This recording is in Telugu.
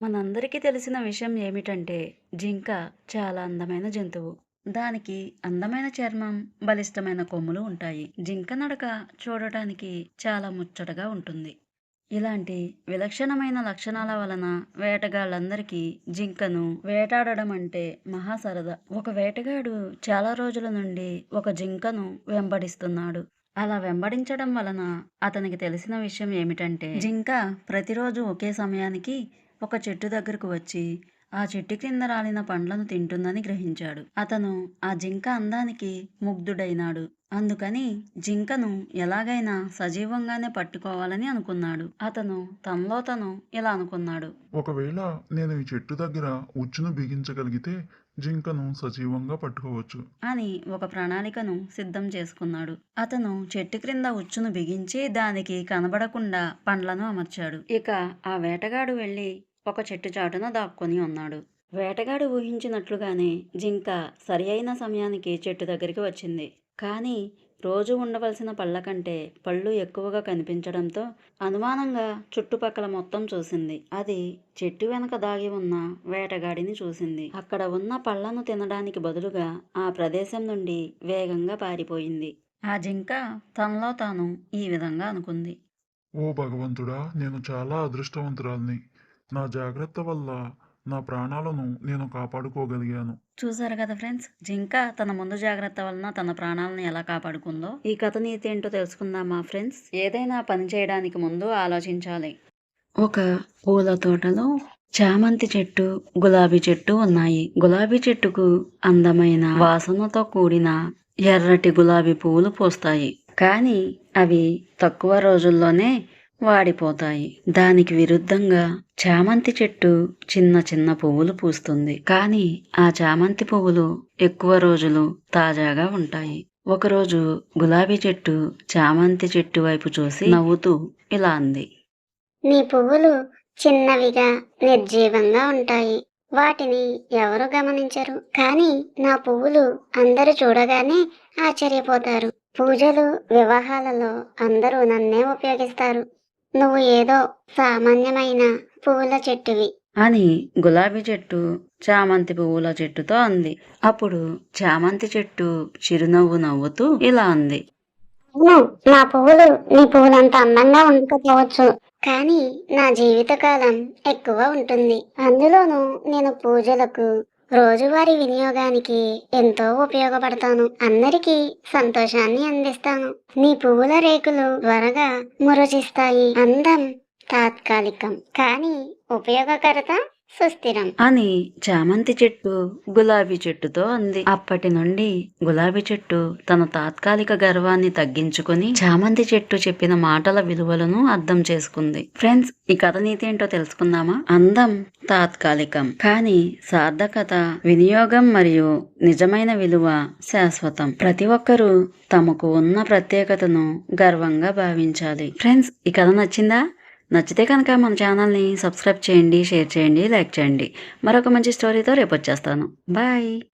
మనందరికీ తెలిసిన విషయం ఏమిటంటే జింక చాలా అందమైన జంతువు. దానికి అందమైన చర్మం బలిష్టమైన కొమ్ములు ఉంటాయి. జింక నడక చూడటానికి చాలా ముచ్చటగా ఉంటుంది. ఇలాంటి విలక్షణమైన లక్షణాల వలన వేటగాళ్ళందరికీ జింకను వేటాడడం అంటే మహా సరదా. ఒక వేటగాడు చాలా రోజుల నుండి ఒక జింకను వెంబడిస్తున్నాడు. అలా వెంబడించడం వలన అతనికి తెలిసిన విషయం ఏమిటంటే జింక ప్రతిరోజు ఒకే సమయానికి ఒక చెట్టు దగ్గరకు వచ్చి ఆ చెట్టు కింద రాలిన పండ్లను తింటుందని గ్రహించాడు. అతను ఆ జింక అందానికి ముగ్ధుడైనాడు. అందుకని జింకను ఎలాగైనా సజీవంగానే పట్టుకోవాలని అనుకున్నాడు. అతను తనలో తను ఇలా అనుకున్నాడు. ఒకవేళ నేను ఈ చెట్టు దగ్గర ఉచ్చును బిగించగలిగితే జింకను సజీవంగా పట్టుకోవచ్చు. అని ఒక ప్రణాళికను సిద్ధం చేసుకున్నాడు. అతను చెట్టు క్రింద ఉచ్చును బిగించి దానికి కనబడకుండా పండ్లను అమర్చాడు. ఇక ఆ వేటగాడు వెళ్ళి ఒక చెట్టు చాటున దాక్కొని ఉన్నాడు. వేటగాడు ఊహించినట్లుగానే జింక సరి అయిన సమయానికి చెట్టు దగ్గరికి వచ్చింది. కానీ రోజు ఉండవలసిన పళ్ళ కంటే పళ్ళు ఎక్కువగా కనిపించడంతో అనుమానంగా చుట్టుపక్కల మొత్తం చూసింది. అది చెట్టు వెనక దాగి ఉన్న వేటగాడిని చూసింది. అక్కడ ఉన్న పళ్ళను తినడానికి బదులుగా ఆ ప్రదేశం నుండి వేగంగా పారిపోయింది. ఆ జింక తనలో తాను ఈ విధంగా అనుకుంది. ఓ భగవంతుడా నేను చాలా అదృష్టవంతురాల్ని. నా జాగ్రత్త వల్ల నా ప్రాణాలను నేను కాపాడుకోగలిగాను. చూసారు కదా ఫ్రెండ్స్? జింక తన ముందు జాగ్రత్త వలన తన ప్రాణాలను ఎలా కాపాడుకుందో. ఈ కథ నీతి ఏంటో తెలుసుకుందామా ఫ్రెండ్స్? ఏదైనా పని చేయడానికి ముందు ఆలోచించాలి. ఒక పూల తోటలో చామంతి చెట్టు గులాబీ చెట్టు ఉన్నాయి. గులాబీ చెట్టుకు అందమైన వాసనతో కూడిన ఎర్రటి గులాబీ పువ్వులు పూస్తాయి. కానీ అవి తక్కువ రోజుల్లోనే వాడిపోతాయి. దానికి విరుద్ధంగా చామంతి చెట్టు చిన్న చిన్న పువ్వులు పూస్తుంది. కానీ ఆ చామంతి పువ్వులు ఎక్కువ రోజులు తాజాగా ఉంటాయి. ఒకరోజు గులాబీ చెట్టు చామంతి చెట్టు వైపు చూసి నవ్వుతూ ఇలా అంది. నీ పువ్వులు చిన్నవిగా నిర్జీవంగా ఉంటాయి. వాటిని ఎవరు గమనించరు. కానీ నా పువ్వులు అందరూ చూడగానే ఆశ్చర్యపోతారు. పూజలు వివాహాలలో అందరూ నన్నే ఉపయోగిస్తారు. నువ్వు ఏదో సామాన్యమైన పువ్వుల చెట్టువి. అని గులాబీ చెట్టు చామంతి పువ్వుల చెట్టుతో అంది. అప్పుడు చామంతి చెట్టు చిరునవ్వు నవ్వుతూ ఇలా అంది. నా పువ్వులు నీ పువ్వులంత అందంగా ఉండకపోవచ్చు కానీ నా జీవితకాలం ఎక్కువ ఉంటుంది. అందులోనూ నేను పూజలకు రోజువారీ వినియోగానికి ఎంతో ఉపయోగపడతాను. అందరికీ సంతోషాన్ని అందిస్తాను. నీ పువ్వుల రేకులు త్వరగా మురచిస్తాయి అందం తాత్కాలికం. కానీ ఉపయోగకరత సుస్థిరం. అని చామంతి చెట్టు గులాబీ చెట్టుతో అంది. అప్పటి నుండి గులాబీ చెట్టు తన తాత్కాలిక గర్వాన్ని తగ్గించుకొని చామంతి చెట్టు చెప్పిన మాటల విలువలను అర్థం చేసుకుంది. ఫ్రెండ్స్ ఈ కథ నీతి ఏంటో తెలుసుకుందామా? అందం తాత్కాలికం. కానీ సార్థకత వినియోగం మరియు నిజమైన విలువ శాశ్వతం. ప్రతి ఒక్కరూ తమకు ఉన్న ప్రత్యేకతను గర్వంగా భావించాలి. ఫ్రెండ్స్ ఈ కథ నచ్చిందా? నచ్చితే కనుక మన ఛానల్ని సబ్స్క్రైబ్ చేయండి షేర్ చేయండి లైక్ చేయండి. మరొక మంచి స్టోరీతో రేపు వచ్చేస్తాను. బాయ్.